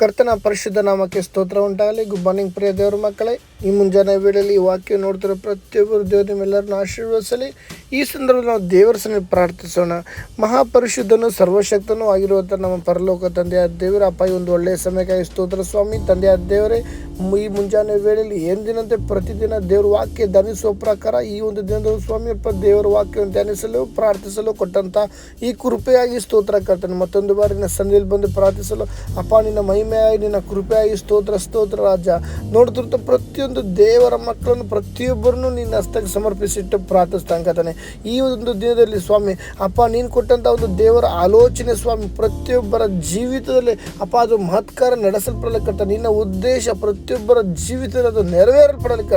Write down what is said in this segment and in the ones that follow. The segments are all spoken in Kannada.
ಕರ್ತನ ಪರಿಶುದ್ಧ ನಾಮಕ್ಕೆ ಸ್ತೋತ್ರ ಉಂಟಾಗಲಿ. ಗುಡ್ ಮಾರ್ನಿಂಗ್ ಪ್ರಿಯ ದೇವರ ಮಕ್ಕಳೇ. ಈ ಮುಂಜಾನೆ ವೇಳೆಯಲ್ಲಿ ಈ ವಾಕ್ಯ ನೋಡ್ತಿರೋ ಪ್ರತಿಯೊಬ್ಬರು ದೇವರ ನಿಮ್ಮೆಲ್ಲರನ್ನು ಆಶೀರ್ವದಿಸಲಿ. ಈ ಸಂದರ್ಭದಲ್ಲಿ ನಾವು ದೇವರ ಸನ್ನಿಧಿ ಪ್ರಾರ್ಥಿಸೋಣ. ಮಹಾಪರಿಶುದ್ಧನು ಸರ್ವಶಕ್ತನೂ ಆಗಿರುವಂಥ ನಮ್ಮ ಪರಲೋಕ ತಂದೆಯ ದೇವರ, ಅಪ್ಪ ಒಂದು ಒಳ್ಳೆಯ ಸಮಯಕ್ಕಾಗಿ ಸ್ತೋತ್ರ ಸ್ವಾಮಿ ತಂದೆಯ ದೇವರೇ. ಈ ಮುಂಜಾನೆ ವೇಳೆಯಲ್ಲಿ ಎಂದಿನಂತೆ ಪ್ರತಿದಿನ ದೇವರ ವಾಕ್ಯ ಧ್ಯಾನಿಸುವ ಪ್ರಕಾರ ಈ ಒಂದು ದಿನದ ಸ್ವಾಮಿಯಪ್ಪ ದೇವರ ವಾಕ್ಯವನ್ನು ಧ್ಯಾನಿಸಲು, ಪ್ರಾರ್ಥಿಸಲು ಕೊಟ್ಟಂತ ಈ ಕೃಪೆಯಾಗಿ ಸ್ತೋತ್ರ ಕರ್ತನೆ. ಮತ್ತೊಂದು ಬಾರಿ ನಿನ್ನ ಸಂಧಿಯಲ್ಲಿ ಬಂದು ಪ್ರಾರ್ಥಿಸಲು, ಅಪ್ಪ ನಿನ್ನ ಮಹಿಮೆಯಾಗಿ, ನಿನ್ನ ಕೃಪೆಯಾಗಿ ಸ್ತೋತ್ರ ಸ್ತೋತ್ರ ರಾಜ. ನೋಡ್ತಿರ್ತ ಪ್ರತಿಯೊಂದು ದೇವರ ಮಕ್ಕಳನ್ನು ಪ್ರತಿಯೊಬ್ಬರನ್ನು ನಿನ್ನ ಹಸ್ತಕ್ಕೆ ಸಮರ್ಪಿಸಿಟ್ಟು ಪ್ರಾರ್ಥಿಸ್ತಾನೆ ಈ ಒಂದು ದಿನದಲ್ಲಿ ಸ್ವಾಮಿ, ಅಪ್ಪ ನೀನು ಕೊಟ್ಟಂಥ ಒಂದು ದೇವರ ಆಲೋಚನೆ ಸ್ವಾಮಿ, ಪ್ರತಿಯೊಬ್ಬರ ಜೀವಿತದಲ್ಲಿ ಅಪ್ಪ ಅದು ಮಹತ್ಕಾರ ನಡೆಸಲ್ಪಡಲಿಕ್ಕೆ ನಿನ್ನ ಉದ್ದೇಶ ಪ್ರತಿಯೊಬ್ಬರ ಜೀವಿತದಲ್ಲಿ ಅದು ನೆರವೇರಲ್ಪಡಲಿಕ್ಕೆ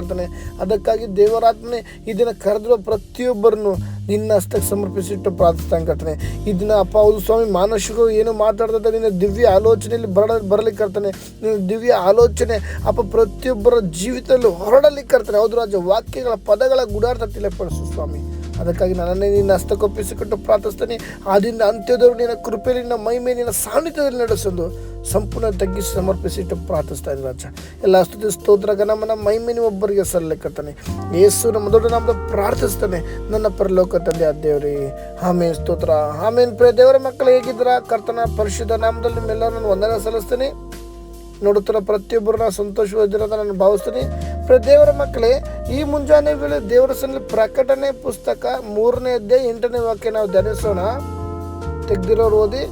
ಅದಕ್ಕಾಗಿ ದೇವರಾತ್ಮನೆ ಈ ದಿನ ಕರೆದು ಪ್ರತಿಯೊಬ್ಬರನ್ನು ನಿನ್ನ ಹಸ್ತಕ್ಕೆ ಸಮರ್ಪಿಸಿಟ್ಟು ಪ್ರಾರ್ಥಿಸ್ತಾನೆ ಕರ್ತಾನೆ. ಇದನ್ನ ಅಪ್ಪ ಹೌದು ಸ್ವಾಮಿ ಮಾನಸಿಕರು ಏನು ಮಾತಾಡ್ತಾ ನಿನ್ನ ದಿವ್ಯ ಆಲೋಚನೆಯಲ್ಲಿ ಬರ ಬರಲಿಕ್ಕೆ ಕರ್ತನೆ. ನಿನ್ನ ದಿವ್ಯ ಆಲೋಚನೆ ಅಪ್ಪ ಪ್ರತಿಯೊಬ್ಬರ ಜೀವಿತದಲ್ಲಿ ಹೊರಡಲಿಕ್ಕೆ ಕರ್ತನೆ. ಹೌದು ರಾಜ, ವಾಕ್ಯಗಳ ಪದಗಳ ಗುಡಾರ್ಥ ತಿಳಿಪಡಿಸು ಸ್ವಾಮಿ. ಅದಕ್ಕಾಗಿ ನನ್ನನ್ನೇ ನಿನ್ನ ಹಸ್ತಕೊಪ್ಪಿಸಿಕೊಂಡು ಪ್ರಾರ್ಥಿಸ್ತಾನೆ. ಆದಿಂದ ಅಂತ್ಯದವರು ನಿನ್ನ ಕೃಪೆಯಲ್ಲಿ, ನಿನ್ನ ಮಹಿಮೆ ನಿನ್ನ ಸಾನ್ನಿಧ್ಯದಲ್ಲಿ ನಡೆಸಲು ಸಂಪೂರ್ಣ ತಗ್ಗಿಸಿ ಸಮರ್ಪಿಸಿಟ್ಟು ಪ್ರಾರ್ಥಿಸ್ತಾ ಇದ್ದೀನಿ ರಾಜ. ಎಲ್ಲ ಸ್ತುತಿ, ಸ್ತೋತ್ರ ನಮ್ಮನ್ನು ಮಹಿಮೆ ನೀವು ಒಬ್ಬರಿಗೆ ಸಲ್ಲಕ್ಕತ್ತಾನೆ ಯೇಸು ನಮ್ಮ ದೊಡ್ಡ ನಮ್ಮದು ಪ್ರಾರ್ಥಿಸ್ತಾನೆ. ನನ್ನ ಪರಲೋಕ ತಂದೆ ಆ ದೇವರೇ. ಸ್ತೋತ್ರ. ಆಮೇನ್. ಪ್ರಿಯ ದೇವರ ಮಕ್ಕಳು, ಹೇಗಿದ್ದೀರಾ? ಕರ್ತನ ಪರಿಶುದ್ಧ ನಾಮದಲ್ಲಿ ನಿಮ್ಮೆಲ್ಲರೂ ನಾನು ವಂದನೆ ಸಲ್ಲಿಸ್ತೀನಿ. ನೋಡುತ್ತಿರೋ ಪ್ರತಿಯೊಬ್ಬರನ್ನ ಸಂತೋಷವಾಗಿರೋದ ನಾನು ಭಾವಿಸ್ತೀನಿ. ದೇವರ ಮಕ್ಕಳೇ, ಈ ಮುಂಜಾನೆ ವೇಳೆ ದೇವರ ಸನ್ನಲ್ಲಿ ಪ್ರಕಟಣೆ ಪುಸ್ತಕ ಮೂರನೇ ಅಧ್ಯಾಯ ಎಂಟನೇ ವಾಕ್ಯ ನಾವು ಧ್ಯಾನಿಸೋಣ. ತೆಗೆದಿರೋರು ಓದಿ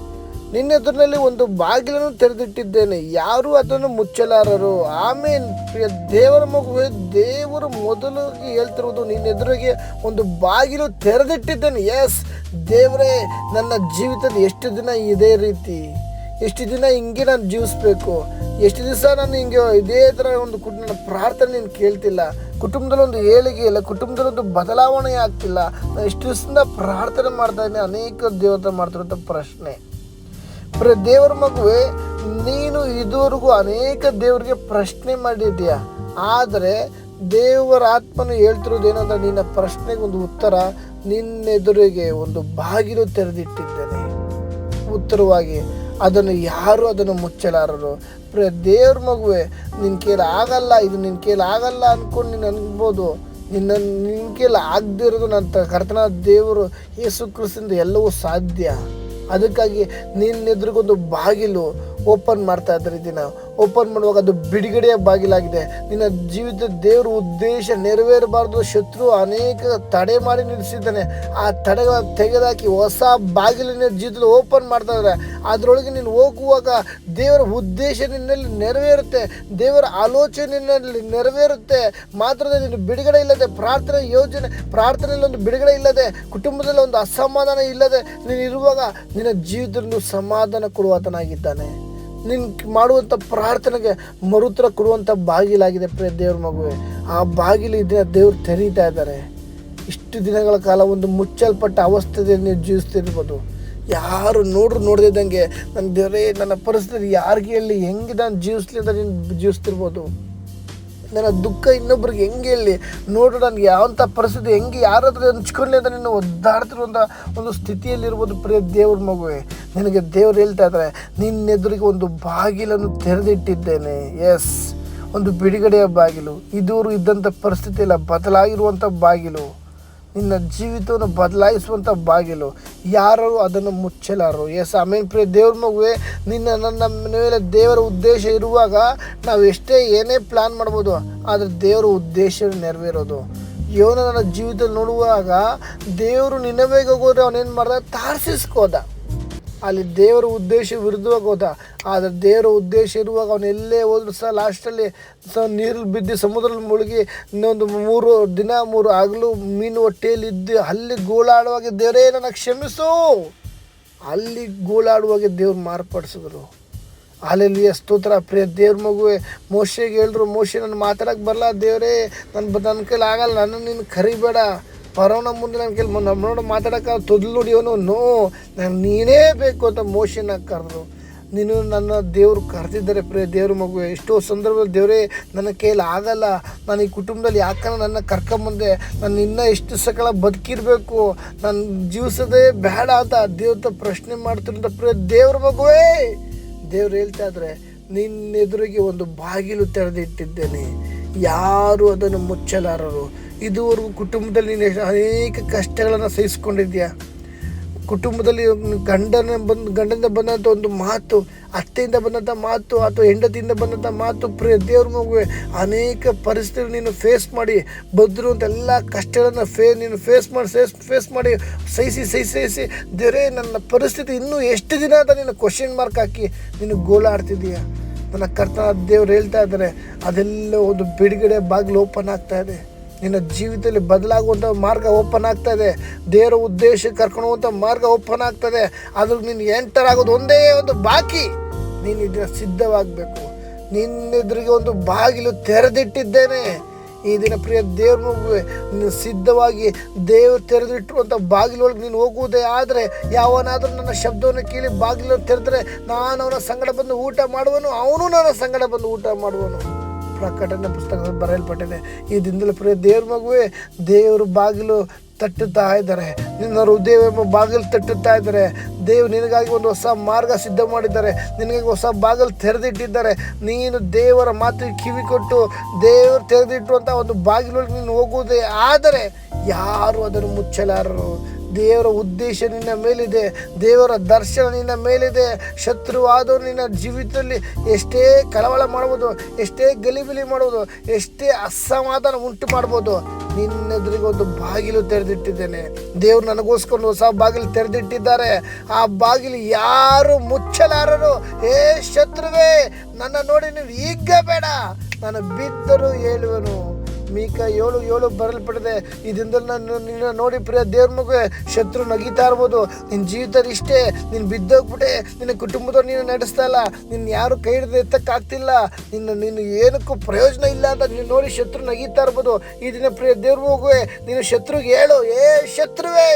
ನಿನ್ನೆದುರಿನಲ್ಲಿ ಒಂದು ಬಾಗಿಲನ್ನು ತೆರೆದಿಟ್ಟಿದ್ದೇನೆ, ಯಾರು ಅದನ್ನು ಮುಚ್ಚಲಾರರು. ಆಮೇಲೆ ದೇವರ ಮಗುವೆ, ದೇವರು ಮೊದಲು ಹೇಳ್ತಿರುವುದು ನಿನ್ನೆದುರಿಗೆ ಒಂದು ಬಾಗಿಲು ತೆರೆದಿಟ್ಟಿದ್ದೇನೆ. ಎಸ್ ದೇವರೇ, ನನ್ನ ಜೀವಿತದ ಎಷ್ಟು ದಿನ ಇದೇ ರೀತಿ? ಎಷ್ಟು ದಿನ ಹಿಂಗೆ ನಾನು ಜೀವಿಸ್ಬೇಕು? ಎಷ್ಟು ದಿವಸ ನಾನು ಹಿಂಗೆ ಇದೇ ಥರ ಒಂದು ಕುಟ್ ನನ್ನ ಪ್ರಾರ್ಥನೆ ನೀನು ಕೇಳ್ತಿಲ್ಲ. ಕುಟುಂಬದಲ್ಲಿ ಒಂದು ಏಳಿಗೆ ಇಲ್ಲ, ಕುಟುಂಬದಲ್ಲಿ ಒಂದು ಬದಲಾವಣೆ ಆಗ್ತಿಲ್ಲ. ನಾನು ಎಷ್ಟು ದಿವಸದಿಂದ ಪ್ರಾರ್ಥನೆ ಮಾಡ್ತಾ ಇದ್ದೀನಿ, ಅನೇಕ ದೇವತೆ ಮಾಡ್ತಿರೋಂಥ ಪ್ರಶ್ನೆ. ಪ್ರ ದೇವರ ಮಗುವೆ, ನೀನು ಇದುವರೆಗೂ ಅನೇಕ ದೇವರಿಗೆ ಪ್ರಶ್ನೆ ಮಾಡಿದ್ಯಾ ಆದರೆ ದೇವರ ಆತ್ಮನು ಹೇಳ್ತಿರೋದೇನಂದ್ರೆ ನಿನ್ನ ಪ್ರಶ್ನೆಗೆ ಒಂದು ಉತ್ತರ ನಿನ್ನೆದುರಿಗೆ ಒಂದು ಬಾಗಿಲು ತೆರೆದಿಟ್ಟಿದ್ದೇನೆ. ಉತ್ತರವಾಗಿ ಅದನ್ನು ಯಾರು ಅದನ್ನು ಮುಚ್ಚಲಾರರು. ಪ್ರ ದೇವ್ರ ಮಗುವೆ ನಿನ್ನ ಕೈಲಿ ಆಗಲ್ಲ, ಇದು ನಿನ್ನ ಕೈಲಿ ಆಗಲ್ಲ ಅಂದ್ಕೊಂಡು ನೀನು ಅನ್ಬೋದು. ನಿನ್ನ ನಿನ್ನ ಕೈಲಿ ಆಗದಿರೋದು ನನ್ನ ಕರ್ತನ ದೇವರು ಯೇಸು ಕ್ರಿಸ್ತಿಂದ ಎಲ್ಲವೂ ಸಾಧ್ಯ. ಅದಕ್ಕಾಗಿ ನಿನ್ನ ಎದುರಿಗೊಂದು ಬಾಗಿಲು ಓಪನ್ ಮಾಡ್ತಾ ಇದ್ದಾರೆ ದಿನ. ಓಪನ್ ಮಾಡುವಾಗ ಅದು ಬಿಡುಗಡೆಯ ಬಾಗಿಲಾಗಿದೆ. ನಿನ್ನ ಜೀವಿತ ದೇವರ ಉದ್ದೇಶ ನೆರವೇರಬಾರದು. ಶತ್ರು ಅನೇಕ ತಡೆ ಮಾಡಿ ನಿಲ್ಲಿಸಿದ್ದಾನೆ. ಆ ತಡೆಗಳನ್ನು ತೆಗೆದಾಕಿ ಹೊಸ ಬಾಗಿಲಿನ ಜೀವಿತದಲ್ಲಿ ಓಪನ್ ಮಾಡ್ತಾ ಇದ್ದಾರೆ. ಅದರೊಳಗೆ ನೀನು ಹೋಗುವಾಗ ದೇವರ ಉದ್ದೇಶ ನಿನ್ನಲ್ಲಿ ನೆರವೇರುತ್ತೆ. ದೇವರ ಆಲೋಚನೆ ನೆರವೇರುತ್ತೆ. ಮಾತ್ರದ ನೀನು ಬಿಡುಗಡೆ ಇಲ್ಲದೆ ಪ್ರಾರ್ಥನೆ ಯೋಜನೆ, ಪ್ರಾರ್ಥನೆಯಲ್ಲಿ ಒಂದು ಬಿಡುಗಡೆ ಇಲ್ಲದೆ ಕುಟುಂಬದಲ್ಲಿ ಒಂದು ಅಸಮಾಧಾನ ಇಲ್ಲದೆ ನೀನು ಇರುವಾಗ ನಿನ್ನ ಜೀವಿತ ಸಮಾಧಾನ ಕೊಡುವಾತನಾಗಿದ್ದಾನೆ ನೀನು ಮಾಡುವಂಥ ಪ್ರಾರ್ಥನೆಗೆ ಮರುತ್ರ ಕೊಡುವಂಥ ಬಾಗಿಲಾಗಿದೆ ಪ್ರಿಯ ದೇವ್ರ ಮಗುವೆ. ಆ ಬಾಗಿಲು ಇದನ್ನ ದೇವ್ರು ತೆರೀತಾ ಇದ್ದಾರೆ. ಇಷ್ಟು ದಿನಗಳ ಕಾಲ ಒಂದು ಮುಚ್ಚಲ್ಪಟ್ಟ ಅವಸ್ಥೆಯಲ್ಲಿ ನೀವು ಜೀವಿಸ್ತಿರ್ಬೋದು. ಯಾರು ನೋಡ್ರು ನೋಡ್ದಿದ್ದಂಗೆ ನನ್ನ ದೇವರೇ, ನನ್ನ ಪರಿಸ್ಥಿತಿ ಯಾರಿಗೆ ಹೇಳಿ ಹೆಂಗೆ ನಾನು ಜೀವಿಸ್ಲಿ ಅಂತ ನೀನು ಜೀವಿಸ್ತಿರ್ಬೋದು. ನನ್ನ ದುಃಖ ಇನ್ನೊಬ್ರಿಗೆ ಹೆಂಗೆ ಹೇಳಿ? ನೋಡು, ನನಗೆ ಯಾವಂಥ ಪರಿಸ್ಥಿತಿ, ಹೆಂಗೆ ಯಾರಾದ್ರೂ ಹಂಚ್ಕೊಳ್ಳಿ ಅಂತ ನೀನು ಒದ್ದಾಡ್ತಿರುವಂಥ ಒಂದು ಸ್ಥಿತಿಯಲ್ಲಿರ್ಬೋದು ಪ್ರಿಯ ದೇವ್ರ ಮಗುವೆ. ನಿನಗೆ ದೇವ್ರು ಹೇಳ್ತಾ ಇದ್ದಾರೆ ನಿನ್ನೆದುರಿಗೆ ಒಂದು ಬಾಗಿಲನ್ನು ತೆರೆದಿಟ್ಟಿದ್ದೇನೆ. ಎಸ್ ಒಂದು ಬಿಡುಗಡೆಯ ಬಾಗಿಲು. ಇದೂರು ಇದ್ದಂಥ ಪರಿಸ್ಥಿತಿ ಇಲ್ಲ ಬದಲಾಗಿರುವಂಥ ಬಾಗಿಲು. ನಿನ್ನ ಜೀವಿತವನ್ನು ಬದಲಾಯಿಸುವಂಥ ಬಾಗಿಲು. ಯಾರು ಅದನ್ನು ಮುಚ್ಚಲಾರರು? ಎಸ್ ಅಮೀನ್ ಪ್ರಿಯ ದೇವ್ರ ಮಗುವೆ, ನಿನ್ನ ನನ್ನ ಮೇಲೆ ದೇವರ ಉದ್ದೇಶ ಇರುವಾಗ ನಾವು ಎಷ್ಟೇ ಏನೇ ಪ್ಲ್ಯಾನ್ ಮಾಡ್ಬೋದು, ಆದರೆ ದೇವರ ಉದ್ದೇಶ ನೆರವೇರೋದು. ಯೋನ ನನ್ನ ಜೀವಿತ ನೋಡುವಾಗ ದೇವರು ನಿನ್ನವೇಗ ಹೋಗೋದ್ರೆ ಅವನೇನು ಮಾಡ್ದ? ತಾರ್ಸಿಸ್ಕೋದ ಅಲ್ಲಿ ದೇವರ ಉದ್ದೇಶ ವಿರುದ್ಧವಾಗಿ ಹೋದ. ಆದರೆ ದೇವರ ಉದ್ದೇಶ ಇರುವಾಗ ಅವನು ಎಲ್ಲೇ ಹೋದ್ರು ಸಹ ಲಾಸ್ಟಲ್ಲಿ ಸ ನೀರಲ್ಲಿ ಬಿದ್ದು ಸಮುದ್ರದಲ್ಲಿ ಮುಳುಗಿ ಇನ್ನೊಂದು ಮೂರು ದಿನ, ಮೂರು ಆಗಲು ಮೀನು ಹೊಟ್ಟೆಯಲ್ಲಿ ಇದ್ದು ಅಲ್ಲಿ ಗೋಳಾಡುವಾಗ ದೇವರೇ ನನ್ನ ಕ್ಷಮಿಸು. ಅಲ್ಲಿ ಗೋಳಾಡುವಾಗ ದೇವ್ರು ಮಾರ್ಪಡಿಸಿದ್ರು. ಅಲ್ಲಿ ಸ್ತೋತ್ರ, ಪ್ರಿಯ ದೇವ್ರ ಮಗುವೆ, ಮೋಶೆಗೆ ಹೇಳಿದ್ರು, ಮೋಶೆ ನನ್ನ ಮಾತಾಡೋಕ್ಕೆ ಬರಲ್ಲ ದೇವರೇ ನನ್ನ ನನ್ನ ಕೈಲಿ ಆಗಲ್ಲ, ನನ್ನ ನೀನು ಕರಿಬೇಡ. ಪರವನ ಮುಂದೆ ನನ್ನ ಕೈಲಿ ನಮ್ಮ ನೋಡ ಮಾತಾಡೋಕೆ ತೊದಲು ನೋಡಿ ಅವನು, ನೋ, ನಾನು ನೀನೇ ಬೇಕು ಅಂತ ಮೋಷನ್ನ ಕರೆದು. ನೀನು ನನ್ನ ದೇವರು ಕರೆದಿದ್ದಾರೆ ಪ್ರೇ ದೇವ್ರ ಮಗು ಎಷ್ಟೋ ಸಂದರ್ಭದಲ್ಲಿ ದೇವರೇ, ನನ್ನ ಕೈಯಲ್ಲಿ ಆಗಲ್ಲ. ನಾನು ಈ ಕುಟುಂಬದಲ್ಲಿ ಯಾಕಂದ್ರೆ ನನ್ನ ಕರ್ಕೊಂಬಂದೆ? ನಾನು ಇನ್ನೂ ಎಷ್ಟು ಸಕಾಲ ಬದುಕಿರಬೇಕು? ನಾನು ಜೀವಿಸೋದೇ ಬೇಡ ಅಂತ ದೇವ್ರ ಪ್ರಶ್ನೆ ಮಾಡ್ತಿರೋಂಥ ಪ್ರೇ ದೇವ್ರ ಮಗುವೇ. ದೇವ್ರು ಹೇಳ್ತಾ ಇದ್ರೆ, ನಿನ್ನೆದುರಿಗೆ ಒಂದು ಬಾಗಿಲು ತೆರೆದಿಟ್ಟಿದ್ದೇನೆ. ಯಾರು ಅದನ್ನು ಮುಚ್ಚಲಾರರು. ಇದುವರೆಗೂ ಕುಟುಂಬದಲ್ಲಿ ನೀನು ಅನೇಕ ಕಷ್ಟಗಳನ್ನು ಸಹಿಸ್ಕೊಂಡಿದ್ಯಾ ಕುಟುಂಬದಲ್ಲಿ ಗಂಡನ ಬಂದು, ಗಂಡನಿಂದ ಬಂದಂಥ ಒಂದು ಮಾತು, ಅತ್ತೆಯಿಂದ ಬಂದಂಥ ಮಾತು, ಅಥವಾ ಹೆಂಡತಿಯಿಂದ ಬಂದಂಥ ಮಾತು, ಪ್ರಿಯ ದೇವ್ರ ಮಗುವೆ, ಅನೇಕ ಪರಿಸ್ಥಿತಿ ನೀನು ಫೇಸ್ ಮಾಡಿ, ಬದ್ರು ಅಂತ ಎಲ್ಲ ಕಷ್ಟಗಳನ್ನು ಫೇ, ನೀನು ಫೇಸ್ ಮಾಡಿ ಫೇಸ್ ಫೇಸ್ ಮಾಡಿ, ಸಹಿಸಿ ಸಹಿಸಿ ಸಹಿಸಿ, ದೇವರೇ, ನನ್ನ ಪರಿಸ್ಥಿತಿ ಇನ್ನೂ ಎಷ್ಟು ದಿನ ಅಂತ ನೀನು ಕ್ವಶನ್ ಮಾರ್ಕ್ ಹಾಕಿ ನೀನು ಗೋಳಾಡ್ತಿದ್ದೀಯ. ನನ್ನ ಕರ್ತನ ದೇವ್ರು ಹೇಳ್ತಾ ಇದ್ದಾರೆ, ಅದೆಲ್ಲ ಒಂದು ಬಿಡುಗಡೆ ಬಾಗಿಲು ಓಪನ್ ಆಗ್ತಾ ಇದೆ. ನಿನ್ನ ಜೀವಿತದಲ್ಲಿ ಬದಲಾಗುವಂಥ ಮಾರ್ಗ ಓಪನ್ ಆಗ್ತಾ ಇದೆ. ದೇವರ ಉದ್ದೇಶ ಕರ್ಕೊಂಡು ಮಾರ್ಗ ಓಪನ್ ಆಗ್ತದೆ. ಅದ್ರ ನಿನ್ನ ಎಂಟರ್ ಆಗೋದು ಒಂದೇ ಒಂದು ಬಾಕಿ. ನೀನು ಇದ್ರ ಸಿದ್ಧವಾಗಬೇಕು. ನಿನ್ನೆದುರಿಗೆ ಒಂದು ಬಾಗಿಲು ತೆರೆದಿಟ್ಟಿದ್ದೇನೆ. ಈ ದಿನ ಪ್ರಿಯ ದೇವ್ರ ಮಗುವೆ ಸಿದ್ಧವಾಗಿ ದೇವರು ತೆರೆದಿಟ್ಟಿರುವಂಥ ಬಾಗಿಲೊಳಗೆ ನೀನು ಹೋಗುವುದೇ ಆದರೆ, ಯಾವನಾದರೂ ನನ್ನ ಶಬ್ದವನ್ನು ಕೇಳಿ ಬಾಗಿಲು ತೆರೆದ್ರೆ ನಾನು ಅವನ ಸಂಗಡ ಬಂದು ಊಟ ಮಾಡುವನು, ಅವನು ನನ್ನ ಸಂಗಡ ಬಂದು ಊಟ ಮಾಡುವನು. ಪ್ರಕಟಣೆ ಪುಸ್ತಕದಲ್ಲಿ ಬರೆಯಲ್ಪಟ್ಟಿದೆ. ಈ ದಿನದಲ್ಲಿ ಪ್ರಿಯ ದೇವ್ರ ಮಗುವೆ, ದೇವರು ಬಾಗಿಲು ತಟ್ಟುತ್ತಾ ಇದ್ದಾರೆ. ನಿನ್ನ ಹೃದಯ ಎಂಬ ಬಾಗಿಲು ತಟ್ಟುತ್ತಾ ಇದ್ದಾರೆ. ದೇವ್ ನಿನಗಾಗಿ ಒಂದು ಹೊಸ ಮಾರ್ಗ ಸಿದ್ಧ ಮಾಡಿದ್ದಾರೆ. ನಿನಗಾಗಿ ಹೊಸ ಬಾಗಿಲು ತೆರೆದಿಟ್ಟಿದ್ದಾರೆ. ನೀನು ದೇವರ ಮಾತಿಗೆ ಕಿವಿ ಕೊಟ್ಟು ದೇವರು ತೆರೆದಿಟ್ಟುವಂಥ ಒಂದು ಬಾಗಿಲೊಳಗೆ ನೀನು ಹೋಗುವುದೇ ಆದರೆ ಯಾರು ಅದನ್ನು ಮುಚ್ಚಲಾರರು. ದೇವರ ಉದ್ದೇಶ ನಿನ್ನ ಮೇಲಿದೆ, ದೇವರ ದರ್ಶನ ನಿನ್ನ ಮೇಲಿದೆ ಶತ್ರುವಾದವರು ನಿನ್ನ ಜೀವಿತದಲ್ಲಿ ಎಷ್ಟೇ ಕಳವಳ ಮಾಡ್ಬೋದು ಎಷ್ಟೇ ಗಲಿಬಿಲಿ ಮಾಡ್ಬೋದು ಎಷ್ಟೇ ಅಸಮಾಧಾನ ಉಂಟು ಮಾಡ್ಬೋದು. ನಿನ್ನೆದುರಿಗೆ ಒಂದು ಬಾಗಿಲು ತೆರೆದಿಟ್ಟಿದ್ದೇನೆ. ದೇವ್ರು ನನಗೋಸ್ಕರ ಹೊಸ ಬಾಗಿಲು ತೆರೆದಿಟ್ಟಿದ್ದಾರೆ. ಆ ಬಾಗಿಲು ಯಾರು ಮುಚ್ಚಲಾರರು? ಏ ಶತ್ರುವೇ, ನನ್ನ ನೋಡಿ ನೀವು ಈಗ ಬೇಡ ನಾನು ಬಿದ್ದರೂ ಹೇಳುವೆನು ಮೀಕ ಏಳು ಏಳು ಬರಲ್ಪಟ್ಟಿದೆ ಇದರಿಂದ ನಾನು ನಿನ್ನ ನೋಡಿ ಪ್ರಿಯ ದೇವ್ರ ಮಗುವೆ, ಶತ್ರು ನಗಿತಾ ಇರ್ಬೋದು. ನಿನ್ನ ಜೀವಿತದಲ್ಲಿ ಇಷ್ಟೇ, ನೀನು ಬಿದ್ದೋಗ್ಬಿಟ್ಟೆ, ನಿನ್ನ ಕುಟುಂಬದವ್ರು ನೀನು ನಡೆಸ್ತಾ ಇಲ್ಲ ನಿನ್ನ ಯಾರು ಕೈ ಹಿಡಿದು ಎತ್ತಕ್ಕಾಗ್ತಿಲ್ಲ, ನಿನ್ನ ನೀನು ಏನಕ್ಕೂ ಪ್ರಯೋಜನ ಇಲ್ಲ ಅಂತ ನೀನು ನೋಡಿ ಶತ್ರು ನಗಿತಾ ಇರ್ಬೋದು. ಈ ದಿನ ಪ್ರಿಯ ದೇವ್ರ ಮಗುವೆ, ನೀನು ಶತ್ರುಗೆ ಹೇಳು, ಏ ಶತ್ರುವೇ,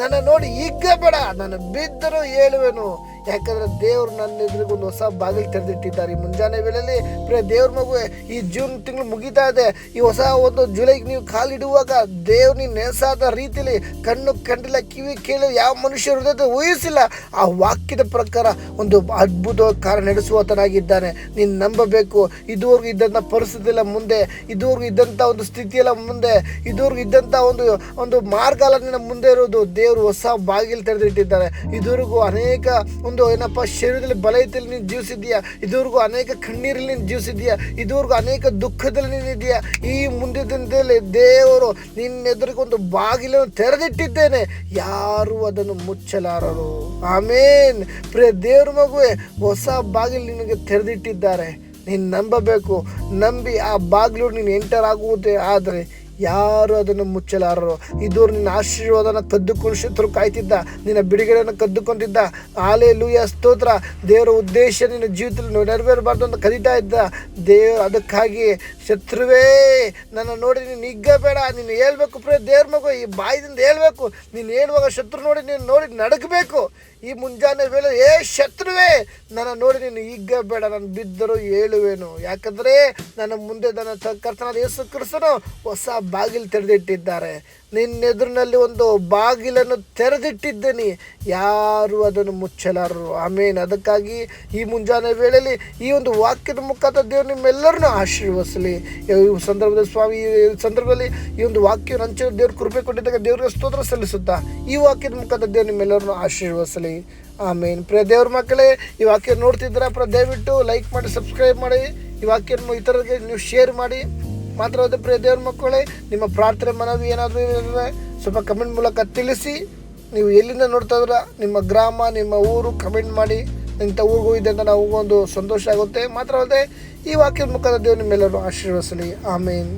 ನನ್ನ ನೋಡಿ ಈಗ ಬೇಡ ನಾನು ಬಿದ್ದರೂ ಹೇಳುವೆನು. ಯಾಕಂದ್ರೆ ದೇವ್ರು ನನ್ನ ಎದುರಿಗೂ ಹೊಸ ಬಾಗಿಲು ತೆರೆದಿಟ್ಟಿದ್ದಾರೆ. ಈ ಮುಂಜಾನೆ ವೇಳೆಯಲ್ಲಿ ಪ್ರಿಯ ದೇವ್ರ ಮಗು ಈ ಜೂನ್ ತಿಂಗಳು ಮುಗಿತಾ ಇದೆ. ಈ ಹೊಸ ಒಂದು ಜುಲೈಗೆ ನೀವು ಕಾಲಿಡುವಾಗ ದೇವ್ರು ನೀನು ನೆನೆಸಾದ ರೀತಿಯಲ್ಲಿ ಕಣ್ಣು ಕಂಡಿಲ್ಲ, ಕಿವಿ ಕೇಳಿ ಯಾವ ಮನುಷ್ಯ ಹೃದಯ ಊಹಿಸಿಲ್ಲ ಆ ವಾಕ್ಯದ ಪ್ರಕಾರ ಒಂದು ಅದ್ಭುತ ಕಾರ್ಯ ನಡೆಸುವತನಾಗಿದ್ದಾನೆ. ನೀನು ನಂಬಬೇಕು. ಇದುವರೆಗೂ ಇದ್ದಂಥ ಪರಿಸ್ಥಿತಿ ಎಲ್ಲ ಮುಂದೆ, ಇದುವರೆಗೂ ಇದ್ದಂಥ ಒಂದು ಸ್ಥಿತಿಯೆಲ್ಲ ಮುಂದೆ, ಇದುವರೆಗೂ ಇದ್ದಂಥ ಒಂದು ಒಂದು ಮಾರ್ಗ ಮುಂದೆ ಇರೋದು ದೇವರು ಹೊಸ ಬಾಗಿಲು ತೆರೆದಿಟ್ಟಿದ್ದಾರೆ. ಇದುವರೆಗೂ ಅನೇಕ ಒಂದು ಏನಪ್ಪ, ಶರೀರದಲ್ಲಿ ಬಲಯತೆಯಲ್ಲಿ ನೀನು ಜೀವಿಸಿದ್ಯಾ ಇದುವರೆಗೂ ಅನೇಕ ಕಣ್ಣೀರಲ್ಲಿ ನೀನು ಜೀವಿಸಿದ್ಯಾ ಇದುವರೆಗೂ ಅನೇಕ ದುಃಖದಲ್ಲಿ ನೀನು ಇದೆಯಾ ಈ ಮುಂದಿನ ದಿನದಲ್ಲಿ ದೇವರು ನಿನ್ನ ಎದುರಿಗೆ ಒಂದು ಬಾಗಿಲನ್ನು ತೆರೆದಿಟ್ಟಿದ್ದೇನೆ. ಯಾರು ಅದನ್ನು ಮುಚ್ಚಲಾರರು. ಆಮೇನ್. ಪ್ರೇ ದೇವ್ರ ಮಗುವೆ, ಹೊಸ ಬಾಗಿಲು ನಿನಗೆ ತೆರೆದಿಟ್ಟಿದ್ದಾರೆ. ನೀನು ನಂಬಬೇಕು. ನಂಬಿ ಆ ಬಾಗಿಲು ನೀನು ಎಂಟರ್ ಆಗುವುದೇ ಆದರೆ ಯಾರು ಅದನ್ನು ಮುಚ್ಚಲಾರರು? ಇದು ನಿನ್ನ ಆಶೀರ್ವಾದನ ಕದ್ದುಕೊಂಡು ಶತ್ರು ಕಾಯ್ತಿದ್ದ, ನಿನ್ನ ಬಿಡುಗಡೆಯನ್ನು ಕದ್ದುಕೊಂಡಿದ್ದ. ಆಲೆ ಲೂಯ ಸ್ತೋತ್ರ. ದೇವರ ಉದ್ದೇಶ ನಿನ್ನ ಜೀವಿತದಲ್ಲಿ ನೆರವೇರಬಾರ್ದು ಅಂತ ಕರೀತಾ ಇದ್ದ. ದೇವ ಅದಕ್ಕಾಗಿ ಶತ್ರುವೇ, ನನ್ನ ನೋಡಿ ನೀನು ಹಿಗ್ಗಬೇಡ ನೀನು ಹೇಳ್ಬೇಕು ಪ್ರೇ ದೇವ್ರ ಮಗು, ಈ ಬಾಯಿದಿಂದ ಹೇಳ್ಬೇಕು. ನೀನು ಹೇಳುವಾಗ ಶತ್ರು ನೋಡಿ, ನೀನು ನೋಡಿ ನಡಗಬೇಕು. ಈ ಮುಂಜಾನೆ ವೇಳೆ, ಏ ಶತ್ರುವೇ, ನನ್ನ ನೋಡಿ ನೀನು ಈಗ ಬೇಡ ನಾನು ಬಿದ್ದರೂ ಹೇಳುವೆನು ಯಾಕಂದರೆ ನನ್ನ ಮುಂದೆ ನನ್ನ ಕರ್ತನಾದ ಯೇಸು ಕ್ರಿಸ್ತನು ಹೊಸ ಬಾಗಿಲು ತೆರೆದಿಟ್ಟಿದ್ದಾರೆ. ನಿನ್ನೆದುರಿನಲ್ಲಿ ಒಂದು ಬಾಗಿಲನ್ನು ತೆರೆದಿಟ್ಟಿದ್ದೇನೆ. ಯಾರು ಅದನ್ನು ಮುಚ್ಚಲಾರರು. ಆಮೇನ್. ಅದಕ್ಕಾಗಿ ಈ ಮುಂಜಾನೆ ವೇಳೆಯಲ್ಲಿ ಈ ಒಂದು ವಾಕ್ಯದ ಮುಖಾಂತರ ದೇವರು ನಿಮ್ಮೆಲ್ಲರನ್ನು ಆಶೀರ್ವಸಲಿ ಈ ಸಂದರ್ಭದಲ್ಲಿ ಸ್ವಾಮಿ, ಈ ಸಂದರ್ಭದಲ್ಲಿ ಈ ಒಂದು ವಾಕ್ಯ ಹಂಚ ದೇವ್ರ ಕೃಪೆ ಕೊಟ್ಟಿದ್ದಾಗ ದೇವ್ರಿಗೆ ಸ್ತೋತ್ರ ಸಲ್ಲಿಸುತ್ತಾ ಈ ವಾಕ್ಯದ ಮುಖಾಂತರ ದೇವ್ರು ನಿಮ್ಮೆಲ್ಲರನ್ನು ಆಶೀರ್ವಸಲಿ ಆಮೇನ್. ಪ್ರಿಯ ದೇವ್ರ ಮಕ್ಕಳೇ, ಈ ವಾಕ್ಯ ನೋಡ್ತಿದ್ದೀರಾ? ಪ್ರ ದಯವಿಟ್ಟು ಲೈಕ್ ಮಾಡಿ, ಸಬ್ಸ್ಕ್ರೈಬ್ ಮಾಡಿ. ಈ ವಾಕ್ಯವನ್ನು ಇತರರಿಗೆ ನೀವು ಶೇರ್ ಮಾಡಿ. ಮಾತ್ರ ಅಲ್ಲದೆ ಪ್ರಿಯ ದೇವ್ರ ಮಕ್ಕಳೇ, ನಿಮ್ಮ ಪ್ರಾರ್ಥನೆ ಮನವಿ ಏನಾದರೂ ಇದ್ರೆ ಸ್ವಲ್ಪ ಕಮೆಂಟ್ ಮೂಲಕ ತಿಳಿಸಿ. ನೀವು ಎಲ್ಲಿಂದ ನೋಡ್ತಾ ಇದ್ರ ನಿಮ್ಮ ಗ್ರಾಮ, ನಿಮ್ಮ ಊರು ಕಮೆಂಟ್ ಮಾಡಿ. ಇಂಥ ಊರಿಗೂ ಇದೆ ಅಂತ ನಾವು ಒಂದು ಸಂತೋಷ ಆಗುತ್ತೆ. ಮಾತ್ರ ಅಲ್ಲದೆ ಈ ವಾಕ್ಯದ ಮುಖದ ದೇವರು ನಿಮ್ಮೆಲ್ಲರೂ ಆಶೀರ್ವಸಲಿ ಆಮೇನ್.